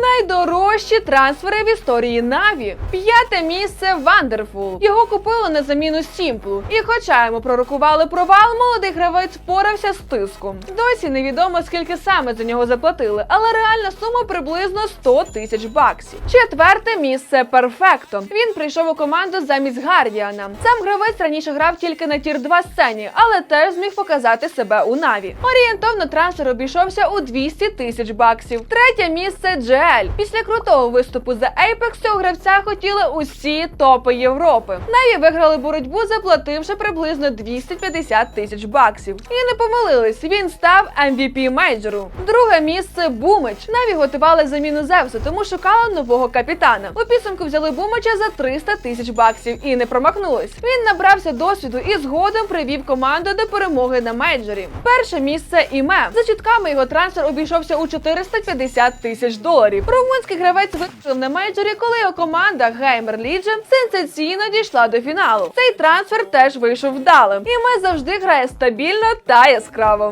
Найдорожчі трансфери в історії Наві. П'яте місце Вандерфул. Його купили на заміну Сімплу. І хоча йому пророкували провал, молодий гравець впорався з тиском. Досі невідомо скільки саме за нього заплатили, але реальна сума приблизно 100 тисяч баксів. Четверте місце Перфекто. Він прийшов у команду замість Гардіана. Сам гравець раніше грав тільки на тір 2 сцені, але теж зміг показати себе у Наві. Орієнтовно трансфер обійшовся у 200 тисяч баксів. Третє місце Джель. Після крутого виступу за Apex цього гравця хотіли усі топи Європи. Наві виграли боротьбу, заплативши приблизно 250 тисяч баксів. І не помилились. Він став MVP мейджору. Друге місце Бумич. Наві готували заміну Зевсу, тому шукали нового капітана. У підсумку взяли Бумича за 300 тисяч баксів і не промахнулись. Він набрався досвіду і згодом привів команду до перемоги на мейджорі. Перше місце іме. За чутками його трансфер обійшовся у 450 тисяч доларів. Румунський гравець виступив на мейджорі, коли його команда Геймер Legion сенсаційно дійшла до фіналу. Цей трансфер теж вийшов вдалим. І ми завжди грає стабільно та яскраво.